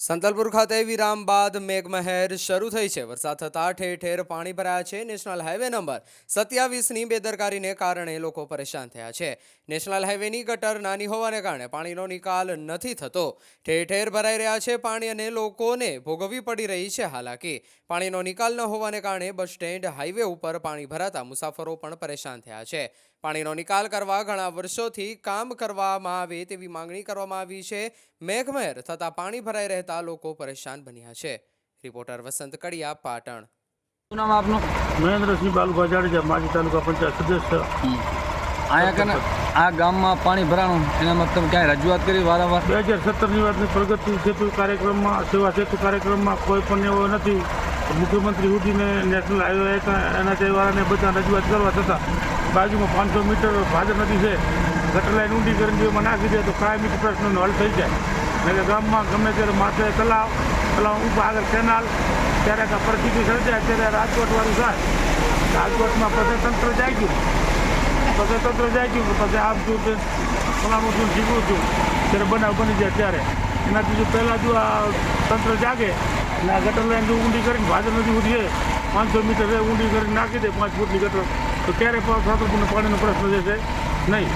સંતલપુર ખાતે વિરામ બાદ મેઘમહેર શરૂ થઈ છે. વરસાદ થતાં ઠેર ઠેર પાણી ભરાયા છે. નેશનલ હાઈવે નંબર સત્યાવીસની બેદરકારીને કારણે લોકો પરેશાન થયા છે. નેશનલ હાઈવેની ગટર નાની હોવાને કારણે પાણીનો નિકાલ નથી થતો. ઠેર ઠેર ભરાઈ રહ્યા છે પાણી અને લોકોને ભોગવવી પડી રહી છે હાલાકી. પાણીનો નિકાલ ન હોવાને કારણે બસ સ્ટેન્ડ હાઈવે ઉપર પાણી ભરાતા મુસાફરો પણ પરેશાન થયા છે. પાણીનો નિકાલ કરવા ઘણા વર્ષોથી કામ કરવામાં આવે તેવી માંગણી કરવામાં આવી છે. મેઘમહેર થતાં પાણી ભરાઈ રહેતા લોકો પરેશાન બન્યા છે. રિપોર્ટર વસંત કડિયા પાટણ. નામ આપનું? મહેન્દ્રસિંહ બાલુભાઈ જાડેજા માજી તાલુકા પંચાયત સદસ્ય. અહીંયા કને આ ગામમાં પાણી ભરાણું એનામાં તમે ક્યાંય રજૂઆત કરી વારંવાર? બે હજાર સત્તરની વાતની પ્રગતિ સેતુ કાર્યક્રમમાં સેવા સેતુ કાર્યક્રમમાં કોઈ પણ એવો નથી. મુખ્યમંત્રી સુધીને નેશનલ હાઈવે હતા એના વાળાને બધા રજૂઆત કરવા છતાં બાજુમાં પાંચસો મીટર ભાદર નદી છે. ગટર લાઈન ઊંડી કરીને જો એમાં નાખી દે તો કાયમી પ્રશ્નનો હલ થઈ જાય. એટલે ગામમાં ગમે ત્યારે માથે તલાવ તલાવ ઉપર આગળ કેનાલ ત્યારે આ પરિસ્થિતિ સર્જાય, ત્યારે રાજકોટવાળું થાય રાજકોટમાં પ્રજાતંત્ર તંત્ર જાય ગયું પ્રજાતંત્ર જાય ગયું પછી આમ છું? તે ફલાણું છું જીવું છું ત્યારે બનાવ બની જાય ત્યારે. એનાથી જો પહેલાં જો આ તંત્ર જાગે, એટલે આ ગટર લાઈન જો ઊંડી કરીને ભાદર નદી છે પાંચસો મીટર ઊંડી કરીને નાખી દે, પાંચ ફૂટની ગટર. તો ક્યારે છાત્રપુરને પાણીનો પ્રશ્ન જશે નહીં.